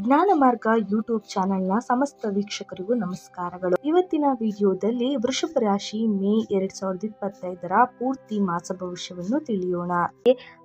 ಜ್ಞಾನ ಮಾರ್ಗ ಯೂಟ್ಯೂಬ್ ಚಾನೆಲ್ನ ಸಮಸ್ತ ವೀಕ್ಷಕರಿಗೂ ನಮಸ್ಕಾರಗಳು. ಇವತ್ತಿನ ವಿಡಿಯೋದಲ್ಲಿ ವೃಷಭ ರಾಶಿ ಮೇ ಎರಡ್ ಸಾವಿರದ ಇಪ್ಪತ್ತೈದರ ಪೂರ್ತಿ ಮಾಸ ಭವಿಷ್ಯವನ್ನು ತಿಳಿಯೋಣ.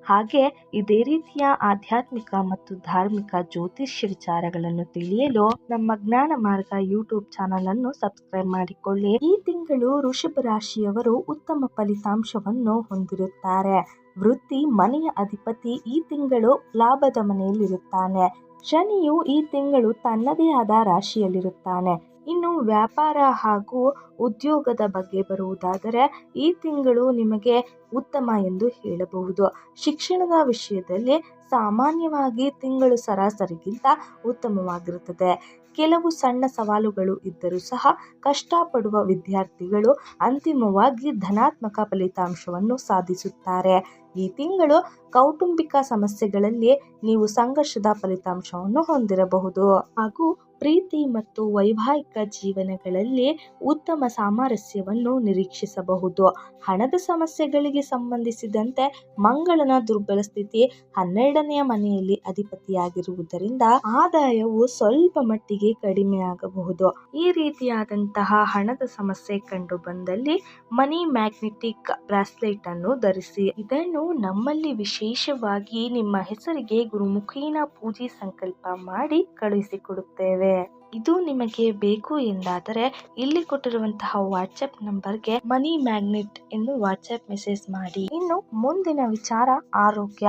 ಹಾಗೆ ಇದೇ ರೀತಿಯ ಆಧ್ಯಾತ್ಮಿಕ ಮತ್ತು ಧಾರ್ಮಿಕ ಜ್ಯೋತಿಷ್ಯ ವಿಚಾರಗಳನ್ನು ತಿಳಿಯಲು ನಮ್ಮ ಜ್ಞಾನ ಮಾರ್ಗ ಯೂಟ್ಯೂಬ್ ಚಾನೆಲ್ ಅನ್ನು ಸಬ್ಸ್ಕ್ರೈಬ್ ಮಾಡಿಕೊಳ್ಳಿ. ಈ ತಿಂಗಳು ವೃಷಭ ರಾಶಿಯವರು ಉತ್ತಮ ಫಲಿತಾಂಶವನ್ನು ಹೊಂದಿರುತ್ತಾರೆ. ವೃತ್ತಿ ಮನೆಯ ಅಧಿಪತಿ ಈ ತಿಂಗಳು ಲಾಭದ ಮನೆಯಲ್ಲಿರುತ್ತಾನೆ. ಶನಿಯು ಈ ತಿಂಗಳು ತನ್ನದೇ ಆದ ರಾಶಿಯಲ್ಲಿರುತ್ತಾನೆ. ಇನ್ನು ವ್ಯಾಪಾರ ಹಾಗೂ ಉದ್ಯೋಗದ ಬಗ್ಗೆ ಬರುವುದಾದರೆ ಈ ತಿಂಗಳು ನಿಮಗೆ ಉತ್ತಮ ಎಂದು ಹೇಳಬಹುದು. ಶಿಕ್ಷಣದ ವಿಷಯದಲ್ಲಿ ಸಾಮಾನ್ಯವಾಗಿ ತಿಂಗಳು ಸರಾಸರಿಗಿಂತ ಉತ್ತಮವಾಗಿರುತ್ತದೆ. ಕೆಲವು ಸಣ್ಣ ಸವಾಲುಗಳು ಇದ್ದರೂ ಸಹ ಕಷ್ಟಪಡುವ ವಿದ್ಯಾರ್ಥಿಗಳು ಅಂತಿಮವಾಗಿ ಧನಾತ್ಮಕ ಫಲಿತಾಂಶವನ್ನು ಸಾಧಿಸುತ್ತಾರೆ. ಈ ತಿಂಗಳು ಕೌಟುಂಬಿಕ ಸಮಸ್ಯೆಗಳಲ್ಲಿ ನೀವು ಸಂಘರ್ಷದ ಫಲಿತಾಂಶವನ್ನು ಹೊಂದಿರಬಹುದು. ಹಾಗೂ ಪ್ರೀತಿ ಮತ್ತು ವೈವಾಹಿಕ ಜೀವನಗಳಲ್ಲಿ ಉತ್ತಮ ಸಾಮರಸ್ಯವನ್ನು ನಿರೀಕ್ಷಿಸಬಹುದು. ಹಣದ ಸಮಸ್ಯೆಗಳಿಗೆ ಸಂಬಂಧಿಸಿದಂತೆ ಮಂಗಳನ ದುರ್ಬಲ ಸ್ಥಿತಿ ಹನ್ನೆರಡನೆಯ ಮನೆಯಲ್ಲಿ ಅಧಿಪತಿಯಾಗಿರುವುದರಿಂದ ಆದಾಯವು ಸ್ವಲ್ಪ ಮಟ್ಟಿಗೆ ಕಡಿಮೆಯಾಗಬಹುದು. ಈ ರೀತಿಯಾದಂತಹ ಹಣದ ಸಮಸ್ಯೆ ಕಂಡು ಬಂದಲ್ಲಿ ಮನಿ ಮ್ಯಾಗ್ನೆಟಿಕ್ ಬ್ರಾಸ್ಲೆಟ್ ಅನ್ನು ಧರಿಸಿ, ಇದನ್ನು ನಮ್ಮಲ್ಲಿ ವಿಶೇಷವಾಗಿ ನಿಮ್ಮ ಹೆಸರಿಗೆ ಗುರುಮುಖಿನ ಪೂಜೆ ಸಂಕಲ್ಪ ಮಾಡಿ ಕಳುಹಿಸಿಕೊಡುತ್ತೇವೆ. ಇದು. ನಿಮಗೆ ಬೇಕು ಎಂದಾದರೆ ಇಲ್ಲಿ ಕೊಟ್ಟಿರುವಂತಹ ವಾಟ್ಸ್ಆಪ್ ನಂಬರ್ಗೆ ಮನಿ ಮ್ಯಾಗ್ನೆಟ್ ಎಂದು ವಾಟ್ಸ್ಆಪ್ ಮೆಸೇಜ್ ಮಾಡಿ. ಇನ್ನು ಮುಂದಿನ ವಿಚಾರ ಆರೋಗ್ಯ.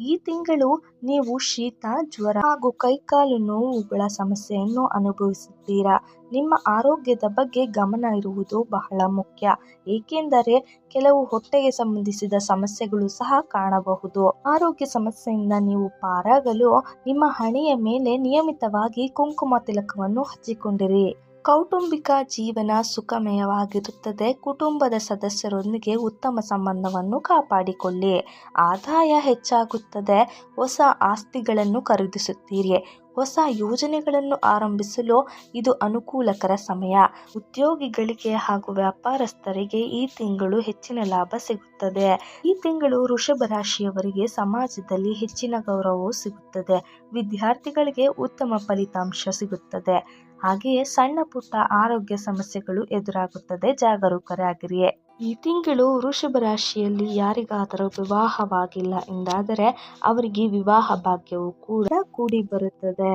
ಈ ತಿಂಗಳು ನೀವು ಶೀತ, ಜ್ವರ ಹಾಗೂ ಕೈಕಾಲು ನೋವುಗಳ ಸಮಸ್ಯೆಯನ್ನು ಅನುಭವಿಸುತ್ತೀರಾ? ನಿಮ್ಮ ಆರೋಗ್ಯದ ಬಗ್ಗೆ ಗಮನ ಇರುವುದು ಬಹಳ ಮುಖ್ಯ. ಏಕೆಂದರೆ ಕೆಲವು ಹೊಟ್ಟೆಗೆ ಸಂಬಂಧಿಸಿದ ಸಮಸ್ಯೆಗಳು ಸಹ ಕಾಣಬಹುದು. ಆರೋಗ್ಯ ಸಮಸ್ಯೆಯಿಂದ ನೀವು ಪಾರಾಗಲು ನಿಮ್ಮ ಹಣೆಯ ಮೇಲೆ ನಿಯಮಿತವಾಗಿ ಕುಂಕುಮ ತಿಲಕವನ್ನು ಹಚ್ಚಿಕೊಂಡಿರಿ. ಕೌಟುಂಬಿಕ ಜೀವನ ಸುಖಮಯವಾಗಿರುತ್ತದೆ. ಕುಟುಂಬದ ಸದಸ್ಯರೊಂದಿಗೆ ಉತ್ತಮ ಸಂಬಂಧವನ್ನು ಕಾಪಾಡಿಕೊಳ್ಳಿ. ಆದಾಯ ಹೆಚ್ಚಾಗುತ್ತದೆ. ಹೊಸ ಆಸ್ತಿಗಳನ್ನು ಖರೀದಿಸುತ್ತೀರಿ. ಹೊಸ ಯೋಜನೆಗಳನ್ನು ಆರಂಭಿಸಲು ಇದು ಅನುಕೂಲಕರ ಸಮಯ. ಉದ್ಯೋಗಿಗಳಿಗೆ ಹಾಗೂ ವ್ಯಾಪಾರಸ್ಥರಿಗೆ ಈ ತಿಂಗಳು ಹೆಚ್ಚಿನ ಲಾಭ ಸಿಗುತ್ತದೆ. ಈ ತಿಂಗಳು ವೃಷಭ ರಾಶಿಯವರಿಗೆ ಸಮಾಜದಲ್ಲಿ ಹೆಚ್ಚಿನ ಗೌರವವು ಸಿಗುತ್ತದೆ. ವಿದ್ಯಾರ್ಥಿಗಳಿಗೆ ಉತ್ತಮ ಫಲಿತಾಂಶ ಸಿಗುತ್ತದೆ. ಹಾಗೆಯೇ ಸಣ್ಣ ಪುಟ್ಟ ಆರೋಗ್ಯ ಸಮಸ್ಯೆಗಳು ಎದುರಾಗುತ್ತದೆ. ಜಾಗರೂಕರಾಗಿರಿಯೇ ಈ ತಿಂಗಳು ವೃಷಭ ರಾಶಿಯಲ್ಲಿ ಯಾರಿಗಾದರೂ ವಿವಾಹವಾಗಿಲ್ಲ ಎಂದಾದರೆ ಅವರಿಗೆ ವಿವಾಹ ಭಾಗ್ಯವು ಕೂಡ ಕೂಡಿ ಬರುತ್ತದೆ.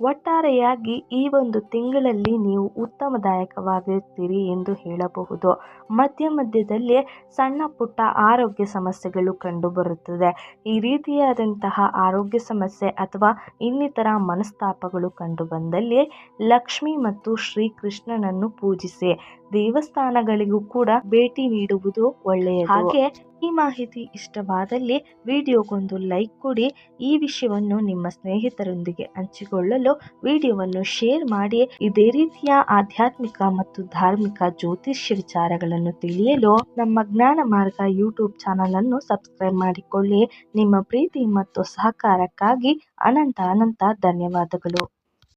ಒಟ್ಟಾರೆಯಾಗಿ ಈ ಒಂದು ತಿಂಗಳಲ್ಲಿ ನೀವು ಉತ್ತಮದಾಯಕವಾಗಿರ್ತೀರಿ ಎಂದು ಹೇಳಬಹುದು. ಮಧ್ಯ ಮಧ್ಯದಲ್ಲಿ ಸಣ್ಣ ಪುಟ್ಟ ಆರೋಗ್ಯ ಸಮಸ್ಯೆಗಳು ಕಂಡುಬರುತ್ತದೆ. ಈ ರೀತಿಯಾದಂತಹ ಆರೋಗ್ಯ ಸಮಸ್ಯೆ ಅಥವಾ ಇನ್ನಿತರ ಮನಸ್ತಾಪಗಳು ಕಂಡುಬಂದಲ್ಲಿ ಲಕ್ಷ್ಮಿ ಮತ್ತು ಶ್ರೀಕೃಷ್ಣನನ್ನು ಪೂಜಿಸಿ ದೇವಸ್ಥಾನಗಳಿಗೂ ಕೂಡ ಭೇಟಿ ನೀಡುವುದು ಒಳ್ಳೆಯದು. ಹಾಗೆ ಈ ಮಾಹಿತಿ ಇಷ್ಟವಾದಲ್ಲಿ ವಿಡಿಯೋಗೊಂದು ಲೈಕ್ ಕೊಡಿ. ಈ ವಿಷಯವನ್ನು ನಿಮ್ಮ ಸ್ನೇಹಿತರೊಂದಿಗೆ ಹಂಚಿಕೊಳ್ಳಲು ವಿಡಿಯೋವನ್ನು ಶೇರ್ ಮಾಡಿ. ಇದೇ ರೀತಿಯ ಆಧ್ಯಾತ್ಮಿಕ ಮತ್ತು ಧಾರ್ಮಿಕ ಜ್ಯೋತಿಷ್ಯ ವಿಚಾರಗಳನ್ನು ತಿಳಿಯಲು ನಮ್ಮ ಜ್ಞಾನ ಮಾರ್ಗ ಯೂಟ್ಯೂಬ್ ಚಾನಲ್ ಅನ್ನು ಸಬ್ಸ್ಕ್ರೈಬ್ ಮಾಡಿಕೊಳ್ಳಿ. ನಿಮ್ಮ ಪ್ರೀತಿ ಮತ್ತು ಸಹಕಾರಕ್ಕಾಗಿ ಅನಂತ ಅನಂತ ಧನ್ಯವಾದಗಳು.